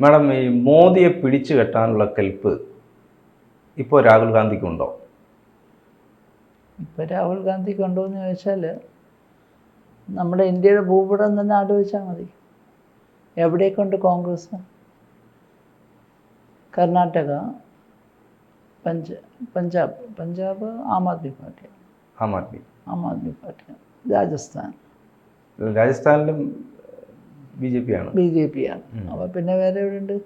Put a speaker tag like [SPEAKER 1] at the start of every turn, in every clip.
[SPEAKER 1] Madam ഈ മോദിയെ പിടിച്ചു കെട്ടാനുള്ള കെൽപ്പ് ഇപ്പോൾ രാഹുൽ ഗാന്ധിക്കുണ്ടോ
[SPEAKER 2] ഇപ്പോൾ രാഹുൽ ഗാന്ധിക്ക് ഉണ്ടോ എന്ന് ചോദിച്ചാൽ നമ്മുടെ ഇന്ത്യയുടെ ഭൂപടം തന്നെ ആലോചിച്ചാൽ മതി. എവിടേക്കുണ്ട് കോൺഗ്രസ് കർണാടക പഞ്ച പഞ്ചാബ് പഞ്ചാബ് ആം ആദ്മി പാർട്ടി.
[SPEAKER 1] ആം ആദ്മി.
[SPEAKER 2] ആം ആദ്മി പാർട്ടി. രാജസ്ഥാൻ.
[SPEAKER 1] രാജസ്ഥാനിലും ബി ജെ പി ആണ്.
[SPEAKER 2] ബി ജെ പി ആണ്. അപ്പോൾ പിന്നെ വേറെ എവിടെയുണ്ട്?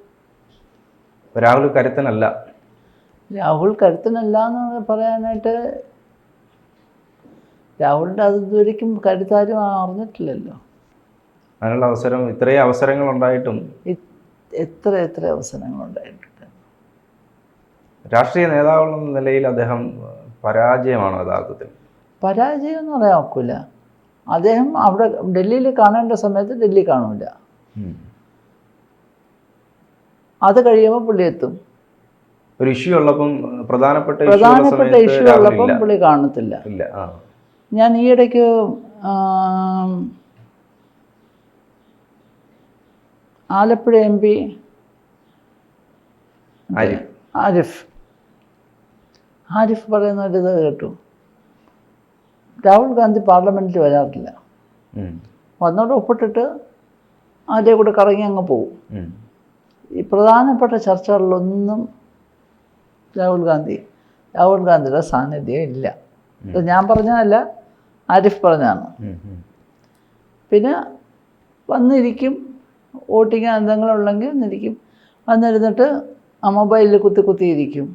[SPEAKER 1] രാഹുൽ കരുത്തനല്ല.
[SPEAKER 2] രാഹുൽ കരുത്തനല്ല എന്ന് പറയാനായിട്ട് രാഹുലിന്റെ അത് ഇതുവരെയ്ക്കും കരുത്താരും അറിഞ്ഞിട്ടില്ലല്ലോ.
[SPEAKER 1] അതിനുള്ള അവസരം ഇത്രയും അവസരങ്ങൾ ഉണ്ടായിട്ടും
[SPEAKER 2] എത്ര എത്ര അവസരങ്ങൾ ഉണ്ടായിട്ടുണ്ട്
[SPEAKER 1] രാഷ്ട്രീയ നേതാവെന്ന നിലയിൽ അദ്ദേഹം പരാജയമാണോ യഥാർത്ഥത്തിൽ?
[SPEAKER 2] പരാജയം എന്ന് പറയാൻ ഒക്കില്ല. അദ്ദേഹം അവിടെ ഡൽഹിയിൽ കാണേണ്ട സമയത്ത് ഡൽഹി കാണൂല. അത് കഴിയുമ്പോൾ പുള്ളി എത്തും.
[SPEAKER 1] ഒരു ഇഷ്യൂ ഉള്ളപ്പം പ്രധാനപ്പെട്ട
[SPEAKER 2] പ്രധാനപ്പെട്ട ഇഷ്യൂ ഉള്ളപ്പം. പുള്ളി കാണത്തില്ല. ഞാൻ ആം, ആലപ്പുഴ എം പി
[SPEAKER 1] ആരിഫ്.
[SPEAKER 2] ആരിഫ് പറയുന്ന ഒരു ഇത് കേട്ടു. രാഹുൽ ഗാന്ധി പാർലമെന്റിൽ വരാറില്ല. വന്നോട് ഒപ്പിട്ടിട്ട് അതിന്റെ കൂടെ കറങ്ങി അങ്ങ് പോകും ഈ പ്രധാനപ്പെട്ട ചർച്ചകളിലൊന്നും രാഹുൽ ഗാന്ധി രാഹുൽ ഗാന്ധിയുടെ സാന്നിധ്യം ഇല്ല ഇത് ഞാൻ പറഞ്ഞതല്ല ആരിഫ്.
[SPEAKER 1] ഉം.
[SPEAKER 2] പിന്നെ വന്നിരിക്കും വോട്ടിങ് എന്തെങ്കിലും ഉണ്ടെങ്കിൽ ഇരിക്കും വന്നിരുന്നിട്ട് ആ മൊബൈലിൽ കുത്തി കുത്തിയിരിക്കും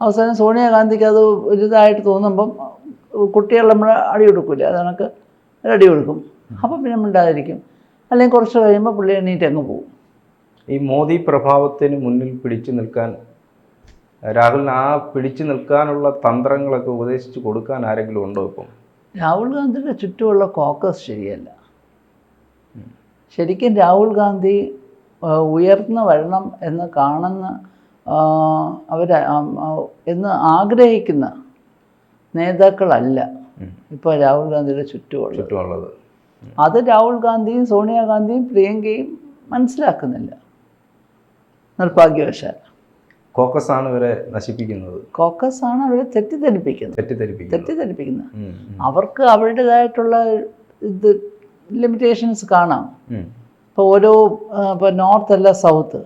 [SPEAKER 2] അവസാനം സോണിയാഗാന്ധിക്ക് അത് വലുതായിട്ട് തോന്നുമ്പം കുട്ടികൾ നമ്മൾ അടി കൊടുക്കില്ല അത് കണക്ക് അടി കൊടുക്കും അപ്പോൾ പിന്നെ മിണ്ടാതിരിക്കും. അല്ലെങ്കിൽ കുറച്ച് കഴിയുമ്പോൾ പുള്ളി എണീറ്റ് അങ്ങ് പോകും.
[SPEAKER 1] ഈ മോദി പ്രഭാവത്തിന് മുന്നിൽ പിടിച്ചു നിൽക്കാൻ രാഹുലിന് ആ പിടിച്ചു നിൽക്കാനുള്ള തന്ത്രങ്ങളൊക്കെ ഉപദേശിച്ച് കൊടുക്കാൻ ആരെങ്കിലും ഉണ്ടോ ഇപ്പം?
[SPEAKER 2] രാഹുൽ ഗാന്ധിയുടെ ചുറ്റുമുള്ള കോക്കസ് ശരിയല്ല. ശരിക്കും രാഹുൽ ഗാന്ധി ഉയർന്ന് ഉയർന്നു വരണം എന്ന് കാണുന്ന അവർ എന്ന് ആഗ്രഹിക്കുന്ന നേതാക്കളല്ല.
[SPEAKER 1] ഇപ്പൊ
[SPEAKER 2] ഇപ്പോൾ രാഹുൽ ഗാന്ധിയുടെ ചുറ്റുമുള്ളത്.
[SPEAKER 1] ചുറ്റുമുള്ളത്.
[SPEAKER 2] അത് രാഹുൽ ഗാന്ധിയും സോണിയാഗാന്ധിയും പ്രിയങ്കയും മനസ്സിലാക്കുന്നില്ല. നിർഭാഗ്യവശാൽ.
[SPEAKER 1] കോക്കസ് ആണ് ഇവരെ നശിപ്പിക്കുന്നത്.
[SPEAKER 2] കോക്കസ് ആണ് അവരെ തെറ്റിദ്ധരിപ്പിക്കുന്നത്.
[SPEAKER 1] തെറ്റിദ്ധരിപ്പിക്കുന്നത്.
[SPEAKER 2] തെറ്റിദ്ധരിപ്പിക്കുന്നത്. അവർക്ക് അവരുടേതായിട്ടുള്ള ഇത് ലിമിറ്റേഷൻസ് കാണാം. ഇപ്പോൾ ഓരോ ഇപ്പോൾ നോർത്ത് അല്ല സൗത്ത്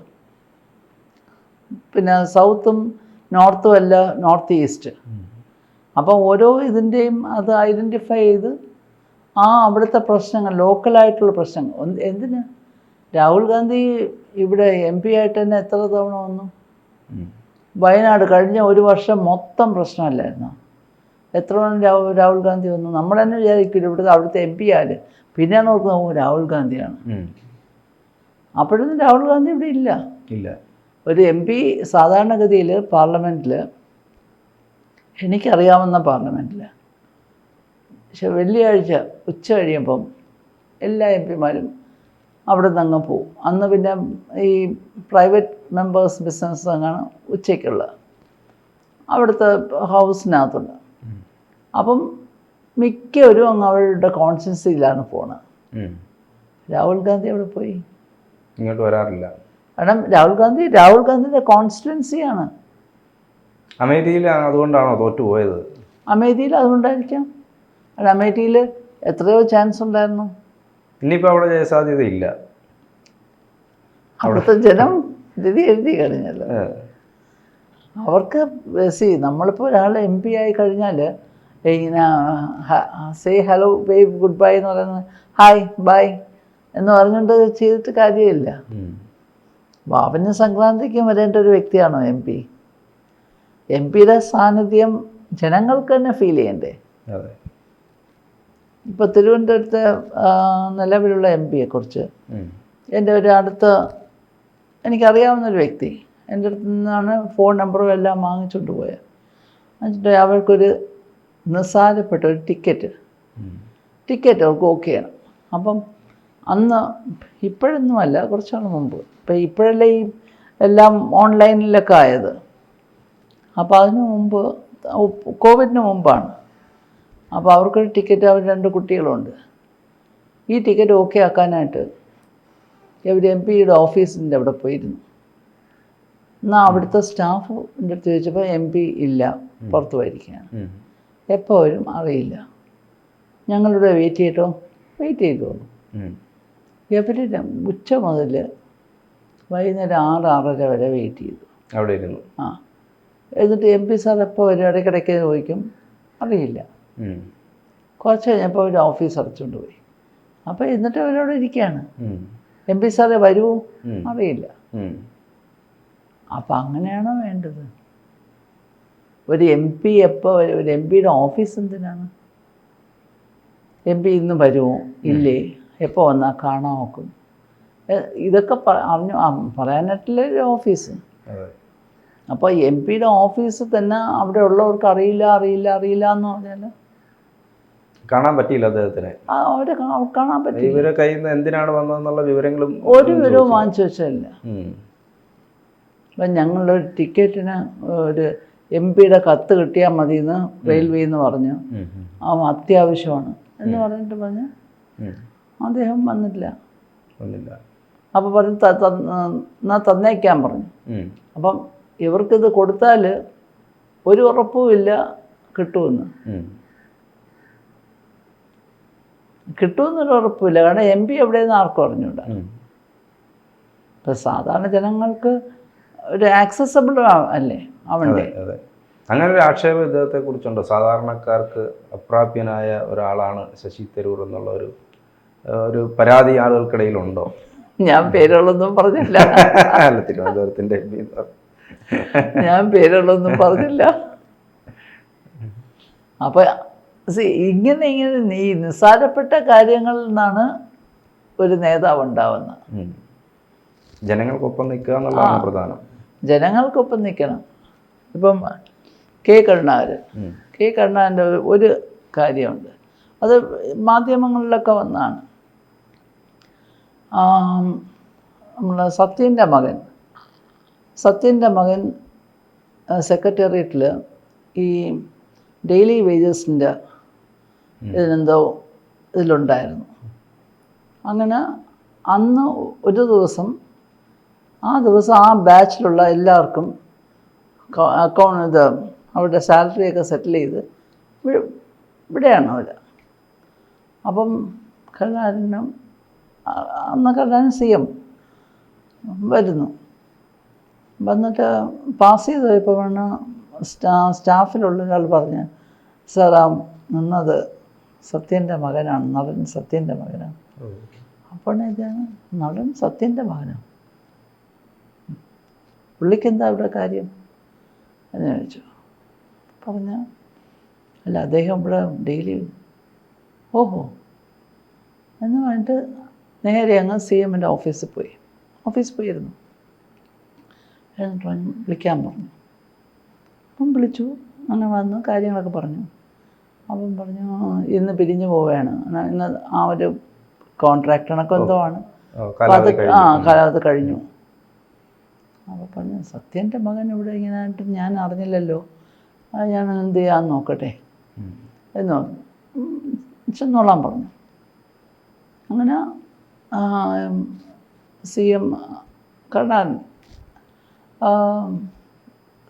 [SPEAKER 2] പിന്നെ സൗത്തും നോർത്തും അല്ല നോർത്ത് ഈസ്റ്റ്. അപ്പോൾ ഓരോ ഇതിന്റെയും അത് ഐഡന്റിഫൈ ചെയ്ത് ആ അവിടുത്തെ പ്രശ്നങ്ങൾ ലോക്കലായിട്ടുള്ള പ്രശ്നങ്ങൾ. എന്തിന്? രാഹുൽ ഗാന്ധി ഇവിടെ എം പി ആയിട്ട് തന്നെ എത്ര തവണ വന്നു? വയനാട് കഴിഞ്ഞ ഒരു വർഷം മൊത്തം പ്രശ്നമല്ലായിരുന്നു? എത്ര തവണ രാഹുൽ രാഹുൽ ഗാന്ധി വന്നു? നമ്മൾ തന്നെ വിചാരിക്കില്ല ഇവിടുത്തെ അവിടുത്തെ എം പി ആര്? പിന്നെ ഓർക്കുന്നത് രാഹുൽ ഗാന്ധിയാണ്. അപ്പോഴൊന്നും രാഹുൽ ഗാന്ധി ഇവിടെ ഇല്ല.
[SPEAKER 1] ഇല്ല.
[SPEAKER 2] ഒരു എം പി സാധാരണഗതിയിൽ പാർലമെന്റിൽ എനിക്കറിയാവുന്ന പാർലമെന്റിൽ പക്ഷെ വെള്ളിയാഴ്ച ഉച്ച കഴിയുമ്പം എല്ലാ എം പിമാരും അവിടെ നിന്ന് അങ്ങ് പോവും. അന്ന് പിന്നെ ഈ പ്രൈവറ്റ് മെമ്പേഴ്സ് ബിസിനസ് അങ്ങാണ് ഉച്ചയ്ക്കുള്ള അവിടുത്തെ ഹൗസിനകത്തുണ്ട്. അപ്പം മിക്കവരും അങ്ങ് അവരുടെ കോൺഷ്യൻസിയിലാണ് പോണത്. രാഹുൽ ഗാന്ധി അവിടെ പോയി?
[SPEAKER 1] ഇങ്ങോട്ട് വരാറില്ല.
[SPEAKER 2] കാരണം രാഹുൽ ഗാന്ധി രാഹുൽ ഗാന്ധിയുടെ കോൺസ്റ്റിറ്റ്യുവൻസിയാണ്
[SPEAKER 1] അമേരിക്കയിൽ അതുകൊണ്ടാണോ തോറ്റുപോയത്
[SPEAKER 2] അമേഠിയിൽ അതുകൊണ്ടായിരിക്കാം. അല്ല അമേഠിയിൽ എത്രയോ ചാൻസ് ഉണ്ടായിരുന്നു.
[SPEAKER 1] ഇനിയിപ്പോൾ അവിടെ ജയസാധ്യതയില്ല
[SPEAKER 2] അവിടുത്തെ ജനം വിധി എഴുതി കഴിഞ്ഞല്ലോ. അവർക്ക് സി നമ്മളിപ്പോൾ ഒരാൾ എം പി ആയി കഴിഞ്ഞാൽ ഇങ്ങനെ say hello wave good bye എന്ന് പറയുന്നത് ഹായ് ബൈ എന്ന് പറഞ്ഞുകൊണ്ട് ചെയ്തിട്ട് കാര്യമില്ല. വാവന് സംക്രാന്തിക്കും വരേണ്ട ഒരു വ്യക്തിയാണോ എം പി എം പിയുടെ സാന്നിധ്യം ജനങ്ങൾക്ക് തന്നെ ഫീൽ ചെയ്യണ്ടേ? ഇപ്പോൾ തിരുവനന്തപുരത്തെ നിലവിലുള്ള എം പിയെക്കുറിച്ച്
[SPEAKER 1] കുറിച്ച്
[SPEAKER 2] എന്റെ ഒരു അടുത്ത എനിക്കറിയാവുന്നൊരു വ്യക്തി എന്റെ അടുത്ത് നിന്നാണ് ഫോൺ നമ്പറും എല്ലാം വാങ്ങിച്ചുകൊണ്ട് പോയത് എന്നിട്ട് അവർക്കൊരു നിസ്സാരപ്പെട്ട ഒരു ടിക്കറ്റ് ടിക്കറ്റ് അവർക്ക് ഓക്കെ ആണ്. അപ്പം അന്ന് ഇപ്പോഴൊന്നുമല്ല കുറച്ചാൾ മുമ്പ്. ഇപ്പം ഇപ്പോഴല്ലേ ഈ എല്ലാം ഓൺലൈനിലൊക്കെ ആയത്? അപ്പോൾ അതിന് മുമ്പ് കോവിഡിന് മുമ്പാണ്. അപ്പോൾ അവർക്കൊരു ടിക്കറ്റ് അവർ രണ്ട് കുട്ടികളുണ്ട്. ഈ ടിക്കറ്റ് ഓക്കെ ആക്കാനായിട്ട് ഇവർ എം പിയുടെ ഓഫീസിന്റെ അവിടെ പോയിരുന്നു. എന്നാൽ അവിടുത്തെ സ്റ്റാഫിന്റെ അടുത്ത് ചോദിച്ചപ്പോൾ എം പി ഇല്ല പുറത്ത് പോയിരിക്കുകയാണ്. എപ്പോൾ വരും? അറിയില്ല. ഞങ്ങളിവിടെ വെയിറ്റ് ചെയ്തിട്ടോ? വെയിറ്റ് ചെയ്തു?
[SPEAKER 1] ഉം.
[SPEAKER 2] ഇവർ ഉച്ച മുതൽ വൈകുന്നേരം ആറ് ആറര വരെ വെയിറ്റ് ചെയ്തു.
[SPEAKER 1] അവിടെ ഇരുന്നു.
[SPEAKER 2] ആ. എന്നിട്ട് എം പി സാർ എപ്പോൾ വരും? ഇടയ്ക്കിടയ്ക്ക് ചോദിക്കും. അറിയില്ല. കുറച്ച് കഴിഞ്ഞപ്പോൾ ഒരു ഓഫീസ് അടച്ചുകൊണ്ട് പോയി. അപ്പോൾ എന്നിട്ട് അവരവിടെ ഇരിക്കുകയാണ്. എം പി സാറേ വരുമോ അറിയില്ല. അപ്പം അങ്ങനെയാണോ വേണ്ടത്? ഒരു എം പി എപ്പോൾ ഒരു എം പിയുടെ ഓഫീസ് എന്തിനാണ്? എം പി ഇന്ന് വരുമോ ഇല്ലേ? എപ്പോൾ വന്നാൽ കാണാൻ നോക്കും? ഇതൊക്കെ പറഞ്ഞു പറയാനായിട്ടില്ല ഒരു ഓഫീസ്. അപ്പോൾ എം പിയുടെ ഓഫീസ് തന്നെ അവിടെ ഉള്ളവർക്ക് അറിയില്ല അറിയില്ല അറിയില്ല എന്ന് പറഞ്ഞാൽ
[SPEAKER 1] കാണാൻ പറ്റിയില്ല അദ്ദേഹത്തിന്.
[SPEAKER 2] അവരെ കാണാൻ പറ്റില്ല
[SPEAKER 1] ഇവരെ കയ്യിൽ നിന്ന് എന്തിനാണ് വന്നതെന്നുള്ള വിവരങ്ങളും
[SPEAKER 2] ഒരു വിവരവും വാങ്ങിച്ചു വെച്ചല്ല അപ്പം ഒരു ടിക്കറ്റിന് ഒരു എം പിയുടെ കത്ത് കിട്ടിയാൽ മതി എന്ന് റെയിൽവേ എന്ന് പറഞ്ഞു. ആ അത്യാവശ്യമാണ് എന്ന് പറഞ്ഞിട്ട് പറഞ്ഞു. അദ്ദേഹം വന്നില്ല.
[SPEAKER 1] വന്നില്ല.
[SPEAKER 2] അപ്പോൾ പറഞ്ഞു തന്നേക്കാൻ പറഞ്ഞു. അപ്പം ഇവർക്കിത് കൊടുത്താൽ ഒരു ഉറപ്പുമില്ല കിട്ടുമെന്ന്. കിട്ടുമെന്നൊരു ഉറപ്പില്ല കാരണം എം പി എവിടെയെന്ന് ആർക്കും അറിഞ്ഞൂടാ. ഇപ്പം സാധാരണ ജനങ്ങൾക്ക് ഒരു ആക്സസബിൾ അല്ലേ?
[SPEAKER 1] അവന്റെ. അങ്ങനെ ഒരു ആക്ഷേപം ഇദ്ദേഹത്തെ കുറിച്ചുണ്ടോ സാധാരണക്കാർക്ക് അപ്രാപ്യനായ ഒരാളാണ് ശശി തരൂർ എന്നുള്ള ഒരു ഒരു പരാതി ആളുകൾക്കിടയിലുണ്ടോ?
[SPEAKER 2] ഞാൻ പേരുകളൊന്നും പറഞ്ഞില്ല
[SPEAKER 1] തിരുവനന്തപുരത്തിന്റെ എം പി എന്ന് പറഞ്ഞു.
[SPEAKER 2] ഞാൻ പേരുള്ളൊന്നും പറഞ്ഞില്ല. അപ്പൊ see, ഇങ്ങനെ ഇങ്ങനെ നീ നിസ്സാരപ്പെട്ട കാര്യങ്ങളിൽ നിന്നാണ് ഒരു നേതാവ് ഉണ്ടാവുന്നത്.
[SPEAKER 1] ജനങ്ങൾക്കൊപ്പം നിൽക്കുക എന്നുള്ളതാണ് പ്രധാനം.
[SPEAKER 2] ജനങ്ങൾക്കൊപ്പം നിൽക്കണം. ഇപ്പം കെ കരുണാകരൻ. കെ കരുണാകരന്റെ ഒരു കാര്യമുണ്ട്. അത് മാധ്യമങ്ങളിലൊക്കെ വന്നാണ് നമ്മളെ സത്യന്റെ മകൻ. സത്യന്റെ മകൻ സെക്രട്ടേറിയറ്റിൽ ഈ ഡെയിലി വേജസിന്റെ ഇതിനെന്തോ ഇതിലുണ്ടായിരുന്നു. അങ്ങനെ അന്ന് ഒരു ദിവസം ആ ദിവസം ആ ബാച്ചിലുള്ള എല്ലാവർക്കും അക്കൗണ്ട് ഇത് അവരുടെ സാലറിയൊക്കെ സെറ്റിൽ ചെയ്ത് ഇവിടെയാണ് അവർ അപ്പം കരുണാകരനും അന്ന് കരുണാകരൻ സി എം വരുന്നു. വന്നിട്ട് പാസ് ചെയ്ത് പോയപ്പോഴാണ് സ്റ്റാ സ്റ്റാഫിലുള്ള ഒരാൾ പറഞ്ഞ് സാർ ആ നിന്നത് സത്യന്റെ മകനാണ് നടൻ സത്യന്റെ മകനാണ്. അപ്പോൾ ഇതാണ് നടൻ സത്യന്റെ മകനാണ്. പുള്ളിക്ക് എന്താ ഇവിടെ കാര്യം? എന്ന് ചോദിച്ചു. പറഞ്ഞ അല്ല അദ്ദേഹം ഇവിടെ ഡെയിലി ഓഹോ. എന്ന് പറഞ്ഞിട്ട് നേരെ അങ്ങ് സി എമ്മിന്റെ ഓഫീസിൽ പോയി. ഓഫീസിൽ പോയിരുന്നു. എന്നിട്ട് പറഞ്ഞു വിളിക്കാൻ പറഞ്ഞു. അപ്പം വിളിച്ചു. അങ്ങനെ വന്ന് കാര്യങ്ങളൊക്കെ പറഞ്ഞു. അപ്പം പറഞ്ഞു ഇന്ന് പിരിഞ്ഞു പോവുകയാണ്. ഇന്ന് ആ ഒരു കോൺട്രാക്ട് കണക്കോ എന്തോ ആണ്. അത്. ആ കാലാവധി കഴിഞ്ഞു. അപ്പോൾ പറഞ്ഞു സത്യന്റെ മകൻ ഇവിടെ ഇങ്ങനെ ആയിട്ട് ഞാൻ അറിഞ്ഞില്ലല്ലോ. ഞാൻ എന്ത് ചെയ്യാൻ നോക്കട്ടെ. എന്ന് പറഞ്ഞു. ചെന്നോളാൻ പറഞ്ഞു. അങ്ങനെ സി എം കരുണാകരൻ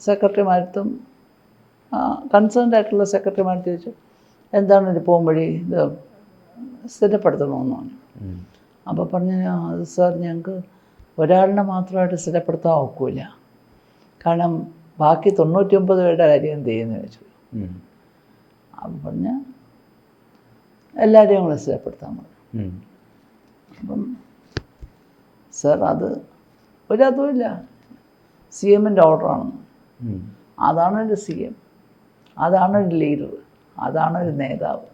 [SPEAKER 2] സെക്രട്ടറിമാരത്തും കൺസേൺഡ് ആയിട്ടുള്ള സെക്രട്ടറിമാർ ചോദിച്ചു എന്താണ് ഇത് പോകുമ്പോഴേ ഇത് സ്ഥിരപ്പെടുത്തണമെന്ന് പറഞ്ഞു. അപ്പോൾ പറഞ്ഞു "ആ, അത് സാർ ഞങ്ങൾക്ക് ഒരാളിനെ മാത്രമായിട്ട് സ്ഥിരപ്പെടുത്താൻ ഒക്കില്ല. കാരണം ബാക്കി തൊണ്ണൂറ്റി ഒമ്പത് പേരുടെ കാര്യം എന്ത് ചെയ്യുന്നു? ചോദിച്ചു. അപ്പം പറഞ്ഞ എല്ലാവരെയും കൂടെ സ്ഥിരപ്പെടുത്താൻ പറഞ്ഞു. അപ്പം സാർ അത് ഒരതുമില്ല സി എമ്മിന്റെ ഓർഡറാണെന്ന്
[SPEAKER 1] ഉം.
[SPEAKER 2] അതാണ് ഒരു സി എം അതാണ് ഒരു ലീഡർ അതാണ് ഒരു നേതാവ്.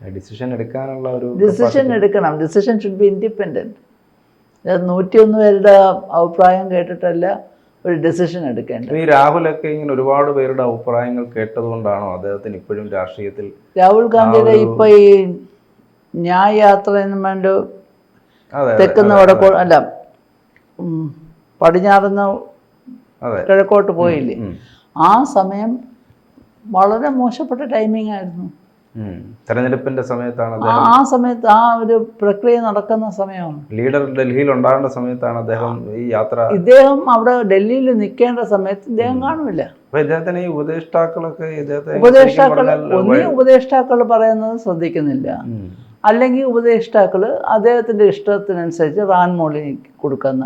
[SPEAKER 1] ഡിസിഷൻ എടുക്കാനുള്ള ഒരു
[SPEAKER 2] ഡിസിഷൻ എടുക്കണം. ഡിസിഷൻ ഷുഡ് ബി ഇൻഡിപെൻഡന്റ് നൂറ്റിയൊന്ന് പേരുടെ അഭിപ്രായം കേട്ടിട്ടല്ല ഒരു ഡിസിഷൻ എടുക്കേണ്ടത്.
[SPEAKER 1] ഈ രാഹുലൊക്കെ ഇങ്ങനെ ഒരുപാട് പേരുടെ അഭിപ്രായങ്ങൾ കേട്ടതുകൊണ്ടാണോ അദ്ദേഹത്തിന് ഇപ്പോഴും രാഷ്ട്രീയത്തിൽ
[SPEAKER 2] രാഹുൽ ഗാന്ധിയുടെ ഇപ്പൊ ഈ ന്യായ യാത്ര എന്നും വേണ്ട വടക്കോ അല്ല
[SPEAKER 1] അതെ.
[SPEAKER 2] കിഴക്കോട്ട് പോയില്ലേ? ആ സമയം വളരെ മോശപ്പെട്ട ടൈമിംഗ് ആയിരുന്നു.
[SPEAKER 1] തെരഞ്ഞെടുപ്പിന്റെ സമയത്താണ്
[SPEAKER 2] ആ- സമയത്ത് ആ ഒരു പ്രക്രിയ നടക്കുന്ന സമയമാണ്.
[SPEAKER 1] ലീഡർ ഡൽഹിയിൽ ഉണ്ടാകേണ്ട സമയത്താണ് അദ്ദേഹം ഈ യാത്ര
[SPEAKER 2] ഇദ്ദേഹം അവിടെ ഡൽഹിയിൽ നിൽക്കേണ്ട സമയത്ത് ഇദ്ദേഹം കാണില്ല
[SPEAKER 1] അപ്പൊ ഇദ്ദേഹത്തിന് ഈ ഉപദേഷ്ടാക്കളൊക്കെ
[SPEAKER 2] ഉപദേഷ്ടാക്കൾ ഒന്നും ഉപദേഷ്ടാക്കൾ പറയുന്നത് ശ്രദ്ധിക്കുന്നില്ല. അല്ലെങ്കിൽ ഉപദേഷ്ടാക്കൾ അദ്ദേഹത്തിന്റെ ഇഷ്ടത്തിനനുസരിച്ച് റാൻ മോളി കൊടുക്കുന്ന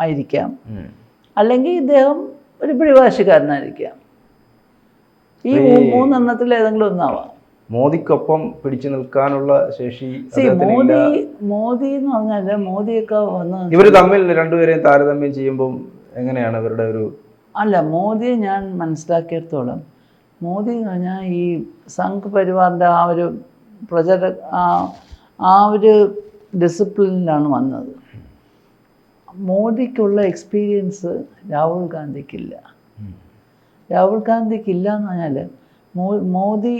[SPEAKER 2] ആയിരിക്കാം. അല്ലെങ്കിൽ ഇദ്ദേഹം ഒരു പിടിവാശിക്കാരനായിരിക്കാം. ഈ മൂന്നെണ്ണത്തിൽ ഏതെങ്കിലും ഒന്നാവാം.
[SPEAKER 1] മോദിക്കൊപ്പം പിടിച്ചു നിൽക്കാനുള്ള ശേഷി
[SPEAKER 2] മോദി മോദി എന്ന് പറഞ്ഞാൽ മോദിയൊക്കെ വന്ന്
[SPEAKER 1] ഇവർ തമ്മിൽ രണ്ടുപേരെയും താരതമ്യം ചെയ്യുമ്പോൾ എങ്ങനെയാണ് ഇവരുടെ ഒരു
[SPEAKER 2] അല്ല മോദിയെ ഞാൻ മനസ്സിലാക്കിയിടത്തോളം മോദി എന്ന് പറഞ്ഞാൽ ഈ സംഘ് പരിവാറിന്റെ ആ ഒരു പ്രചര ആ ഒരു ഡിസിപ്ലിനിലാണ് വന്നത്. മോദിക്കുള്ള എക്സ്പീരിയൻസ് രാഹുൽ ഗാന്ധിക്കില്ല. രാഹുൽ ഗാന്ധിക്കില്ല എന്ന് പറഞ്ഞാൽ മോ മോദി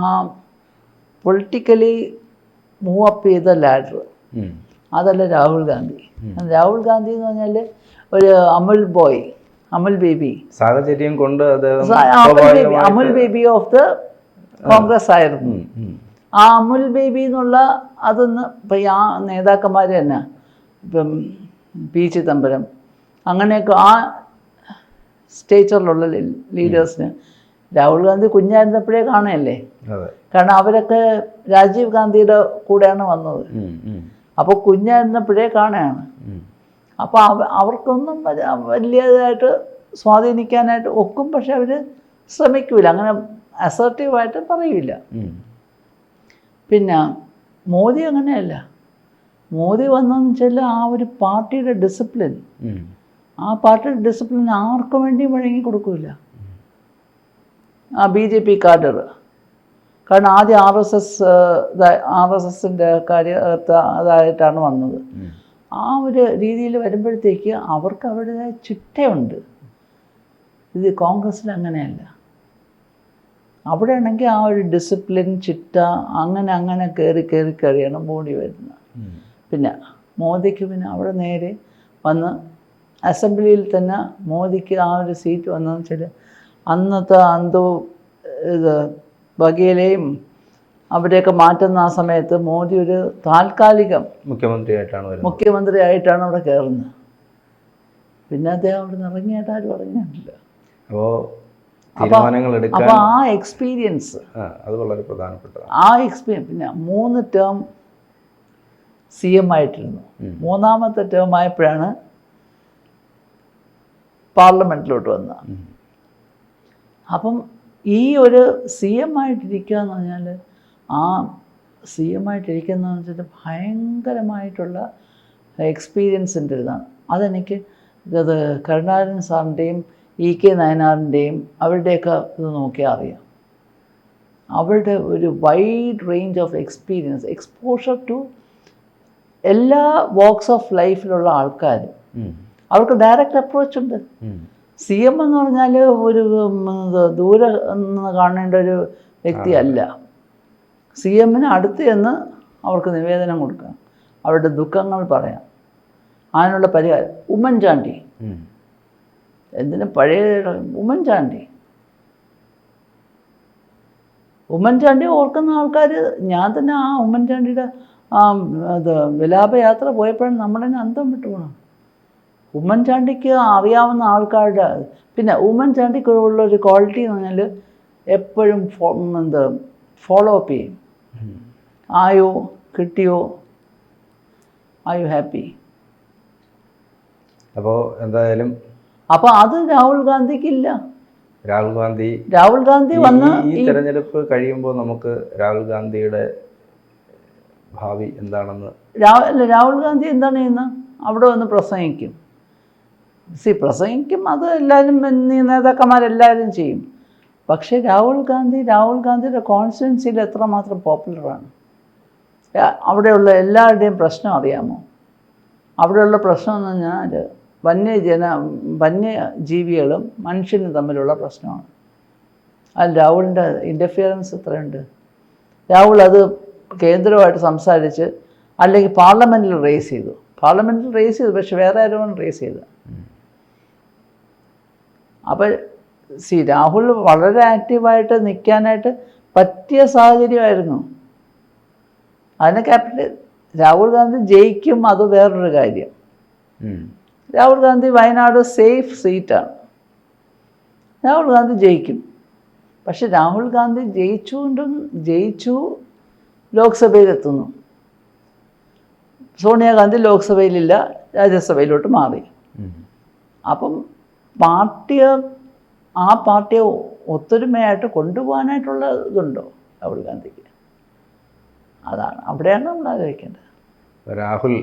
[SPEAKER 2] ആ പൊളിറ്റിക്കലി മൂവ് അപ്പ് ചെയ്ത ലാഡർ. അതല്ല രാഹുൽ ഗാന്ധി. രാഹുൽ ഗാന്ധി എന്ന് പറഞ്ഞാൽ ഒരു അമൽ ബോയ് അമൽ ബേബി.
[SPEAKER 1] സാഹചര്യം കൊണ്ട്
[SPEAKER 2] Amul baby of the Congress ആയിരുന്നു. ആ അമുൽ ബേബി എന്നുള്ള അതൊന്ന് ഇപ്പം ആ നേതാക്കന്മാർ തന്നെ ഇപ്പം പി ചിദംബരം അങ്ങനെയൊക്കെ ആ സ്റ്റേച്ചറിലുള്ള ലീഡേഴ്സിന് രാഹുൽ ഗാന്ധി കുഞ്ഞായിരുന്നപ്പോഴേ കാണുകയല്ലേ? കാരണം അവരൊക്കെ രാജീവ് ഗാന്ധിയുടെ കൂടെയാണ് വന്നത്. അപ്പോൾ കുഞ്ഞായിരുന്നപ്പോഴേ കാണുകയാണ്. അപ്പോൾ അവ അവർക്കൊന്നും വല- വലിയതായിട്ട് സ്വാധീനിക്കാനായിട്ട് ഒക്കും പക്ഷെ അവർ ശ്രമിക്കില്ല അങ്ങനെ അസർട്ടീവായിട്ട് പറയൂല
[SPEAKER 1] ഉം.
[SPEAKER 2] പിന്നെ മോദി അങ്ങനെയല്ല. മോദി വന്നതെന്ന് വെച്ചാൽ ആ ഒരു പാർട്ടിയുടെ ഡിസിപ്ലിൻ ആ പാർട്ടിയുടെ ഡിസിപ്ലിൻ ആർക്കു വേണ്ടിയും വഴങ്ങി കൊടുക്കില്ല ആ ബി ജെ പി കാഡർ. കാരണം ആദ്യം R S S R S എസിന്റെ കാര്യ അതായിട്ടാണ് വന്നത്. ആ ഒരു രീതിയിൽ വരുമ്പോഴത്തേക്ക് അവർക്ക് അവരുടേതായ ചിട്ടയുണ്ട്. ഇത് കോൺഗ്രസ്സിൽ അങ്ങനെയല്ല. അവിടെ ആണെങ്കിൽ ആ ഒരു ഡിസിപ്ലിൻ ചിട്ട അങ്ങനെ അങ്ങനെ കയറി കയറി കയറിയാണ് മോഡി വരുന്നത്. പിന്നെ മോദിക്ക് പിന്നെ അവിടെ നേരെ വന്ന് അസംബ്ലിയിൽ തന്നെ മോദിക്ക് ആ ഒരു സീറ്റ് വന്നതെന്ന് വെച്ചാൽ അന്നത്തെ അന്തോ ഇത് വകയിലെയും അവരെയൊക്കെ മാറ്റുന്ന ആ സമയത്ത് മോദി ഒരു താൽക്കാലികം
[SPEAKER 1] മുഖ്യമന്ത്രിയായിട്ടാണ്
[SPEAKER 2] മുഖ്യമന്ത്രിയായിട്ടാണ് അവിടെ കയറുന്നത്. പിന്നെ അദ്ദേഹം അവിടെ നിന്ന് ഇറങ്ങിയായിട്ട് ആരും അറിഞ്ഞിട്ടില്ല.
[SPEAKER 1] അപ്പോ തീരുമാനങ്ങൾ എടുക്കാൻ
[SPEAKER 2] അപ്പോൾ ആ എക്സ്പീരിയൻസ്
[SPEAKER 1] അത് വളരെ പ്രധാനപ്പെട്ടതാണ്.
[SPEAKER 2] ആ എക്സ്പീരിയൻസ് പിന്നെ മൂന്ന് ടേം സി എം ആയിട്ടിരുന്നു. മൂന്നാമത്തെ ടേം ആയപ്പോഴാണ് പാർലമെന്റിലോട്ട് വന്നത്. അപ്പം ഈ ഒരു സി എം ആയിട്ടിരിക്കുക എന്ന് പറഞ്ഞാൽ ആ സി എം ആയിട്ടിരിക്കുന്ന വെച്ചിട്ട് ഭയങ്കരമായിട്ടുള്ള എക്സ്പീരിയൻസിന്റെ ഇതാണ് അതെനിക്ക് അത് കരുണാകരൻ സാറിന്റെയും ഇ കെ നയനാറിന്റെയും അവരുടെയൊക്കെ ഇത് നോക്കിയാൽ അറിയാം. അവരുടെ ഒരു wide range of experience exposure to എല്ലാ വോക്സ് ഓഫ് ലൈഫിലുള്ള ആൾക്കാർ
[SPEAKER 1] ഉം.
[SPEAKER 2] അവർക്ക് ഡയറക്റ്റ് അപ്രോച്ച് ഉണ്ട്. സി എം എന്ന് പറഞ്ഞാൽ ഒരു ദൂരെ നിന്ന് കാണേണ്ട ഒരു വ്യക്തിയല്ല സി എമ്മിന് അടുത്ത് ചെന്ന് അവർക്ക് നിവേദനം കൊടുക്കാം. അവരുടെ ദുഃഖങ്ങൾ പറയാം. അതിനുള്ള പരിഹാരം ഉമ്മൻചാണ്ടി. എന്തിനു പഴയ ഉമ്മൻചാണ്ടി? ഉമ്മൻചാണ്ടി ഓർക്കുന്ന ആൾക്കാർ ഞാൻ തന്നെ ആ ഉമ്മൻചാണ്ടിയുടെ ആ ഇത് വിലാപയാത്ര പോയപ്പോഴും നമ്മുടെ അന്തം വിട്ടു പോകണം ഉമ്മൻചാണ്ടിക്ക് അറിയാവുന്ന ആൾക്കാരുടെ പിന്നെ ഉമ്മൻചാണ്ടിക്ക് ഉള്ള ഒരു ക്വാളിറ്റി എന്ന് പറഞ്ഞാൽ എപ്പോഴും ഫോ എന്ത് ഫോളോ അപ്പ് ചെയ്യും. ആയോ കിട്ടിയോ? ആർ യു ഹാപ്പി
[SPEAKER 1] അപ്പോൾ എന്തായാലും
[SPEAKER 2] അപ്പോൾ അത് രാഹുൽ ഗാന്ധിക്കില്ല.
[SPEAKER 1] രാഹുൽ ഗാന്ധി
[SPEAKER 2] രാഹുൽ ഗാന്ധി വന്ന
[SPEAKER 1] ഈ- തെരഞ്ഞെടുപ്പ് കഴിയുമ്പോൾ നമുക്ക് രാഹുൽ ഗാന്ധിയുടെ ഭാവി എന്താണെന്ന്
[SPEAKER 2] രാഹുൽ ഗാന്ധി എന്താണ് ചെയ്യുന്നത് അവിടെ വന്ന് പ്രസംഗിക്കും. സി പ്രസംഗിക്കും. അത് എല്ലാവരും നേതാക്കന്മാരെല്ലാവരും ചെയ്യും. പക്ഷേ രാഹുൽ ഗാന്ധി രാഹുൽ ഗാന്ധിയുടെ കോൺസ്റ്റിറ്റ്യൻസിയിൽ എത്രമാത്രം പോപ്പുലറാണ് അവിടെയുള്ള എല്ലാവരുടെയും പ്രശ്നം അറിയാമോ? അവിടെയുള്ള പ്രശ്നം എന്ന് പറഞ്ഞാൽ വന്യജന വന്യജീവികളും മനുഷ്യനും തമ്മിലുള്ള പ്രശ്നമാണ്. അതിൽ രാഹുലിന്റെ ഇന്റർഫിയറൻസ് എത്രയുണ്ട്? രാഹുൽ അത് കേന്ദ്രമായിട്ട് സംസാരിച്ച് അല്ലെങ്കിൽ പാർലമെന്റിൽ റേസ് ചെയ്തു. പാർലമെന്റിൽ റേസ് ചെയ്തു പക്ഷെ വേറെ ആരും റേസ് ചെയ്തു അപ്പോൾ സി രാഹുൽ വളരെ ആക്റ്റീവായിട്ട് നിൽക്കാനായിട്ട് പറ്റിയ സാഹചര്യമായിരുന്നു. അതിനെ ക്യാപിറ്റൽ രാഹുൽ ഗാന്ധി ജയിക്കും അത് വേറൊരു കാര്യം. രാഹുൽ ഗാന്ധി വയനാട് സേഫ് സീറ്റാണ്. രാഹുൽ ഗാന്ധി ജയിക്കും. പക്ഷെ രാഹുൽ ഗാന്ധി ജയിച്ചുകൊണ്ടും ജയിച്ചു ലോക്സഭയിലെത്തുന്നു. സോണിയാഗാന്ധി ലോക്സഭയിലില്ല രാജ്യസഭയിലോട്ട് മാറി. അപ്പം പാർട്ടിയെ ആ പാർട്ടിയെ ഒത്തൊരുമയായിട്ട് കൊണ്ടുപോകാനായിട്ടുള്ള ഇതുണ്ടോ രാഹുൽ ഗാന്ധിക്ക്? അതാണ്. അവിടെയാണ് നമ്മൾ ആലോചിക്കേണ്ടത്.
[SPEAKER 1] രാഹുൽ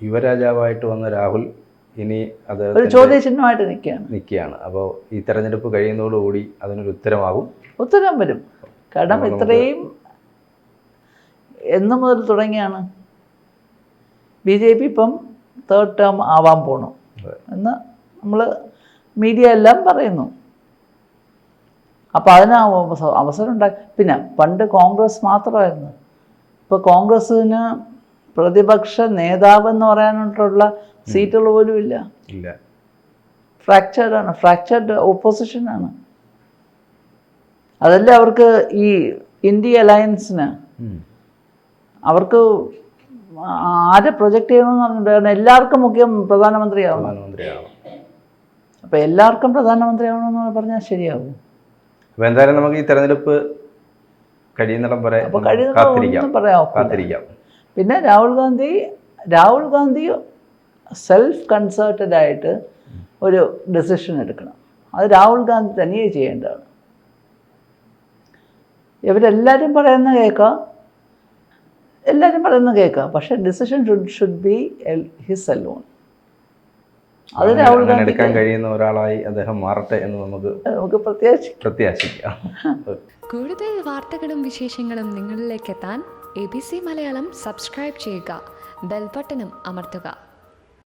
[SPEAKER 1] യുവരാജാവായിട്ട് വന്ന രാഹുൽ ഇനി അത്
[SPEAKER 2] ഒരു ചോദ്യചിഹ്നമായിട്ട് നിൽക്കുകയാണ്.
[SPEAKER 1] നിൽക്കുകയാണ്. അപ്പോൾ ഈ തെരഞ്ഞെടുപ്പ് കഴിയുന്നതോടുകൂടി അതിനൊരു ഉത്തരമാകും.
[SPEAKER 2] ഉത്തരം വരും.
[SPEAKER 1] കടം
[SPEAKER 2] ഇത്രയും എന്ന് മുതൽ തുടങ്ങിയാണ്. ബി ജെ പി ഇപ്പം തേർഡ് ടേം ആവാൻ പോണു. എന്ന് നമ്മൾ മീഡിയ എല്ലാം പറയുന്നു. അപ്പോൾ അതിന് അവസ- അവസരം ഉണ്ടാക്കി പിന്നെ പണ്ട് കോൺഗ്രസ് മാത്രമായിരുന്നു. ഇപ്പോൾ കോൺഗ്രസ്സിന് പ്രതിപക്ഷ നേതാവെന്ന് പറയാനായിട്ടുള്ള സീറ്റുകൾ പോലും ഇല്ല.
[SPEAKER 1] ഇല്ല
[SPEAKER 2] ഫ്രാക്ചേർഡാണ്. ഫ്രാക്ചേർഡ് ഓപ്പോസിഷനാണ്. അതല്ല അവർക്ക് ഈ ഇന്ത്യ അലയൻസിന്? അവർക്ക് ആരെ പ്രൊജക്റ്റ് ചെയ്യണമെന്ന് പറഞ്ഞിട്ട് എല്ലാവർക്കും മുഖ്യം പ്രധാനമന്ത്രിയാവണം.
[SPEAKER 1] പ്രധാനമന്ത്രിയാവും
[SPEAKER 2] അപ്പോൾ എല്ലാവർക്കും പ്രധാനമന്ത്രിയാവണമെന്ന് പറഞ്ഞാൽ ശരിയാവും.
[SPEAKER 1] അപ്പോൾ എന്തായാലും നമുക്ക് ഈ തെരഞ്ഞെടുപ്പ് കഴിയുന്നിടം വരെ
[SPEAKER 2] അപ്പോൾ ഒന്നും
[SPEAKER 1] കാത്തിരിക്കാം.
[SPEAKER 2] പിന്നെ രാഹുൽ ഗാന്ധി രാഹുൽ ഗാന്ധി സെൽഫ് കൺസേർട്ടഡ് ആയിട്ട് ഒരു ഡെസിഷൻ എടുക്കണം. അത് രാഹുൽ ഗാന്ധി തനിയെ ചെയ്യേണ്ടതാണ്. ഇവരെല്ലാവരും പറയുന്ന കേൾക്കാം എല്ലാവരും പറയുന്ന കേൾക്കാം പക്ഷേ decision should should be his alone അത് രാഹുൽ ഗാന്ധി
[SPEAKER 1] എടുക്കാൻ കഴിയുന്ന ഒരാളായി അദ്ദേഹം മാറട്ടെ എന്ന് നമുക്ക്
[SPEAKER 2] നമുക്ക്
[SPEAKER 1] പ്രത്യാശിക്കാം.
[SPEAKER 3] കൂടുതൽ വാർത്തകളും വിശേഷങ്ങളും നിങ്ങളിലേക്ക് എത്താൻ A B C Malayalam subscribe ചെയ്യുക. ബെൽബട്ടനും അമർത്തുക.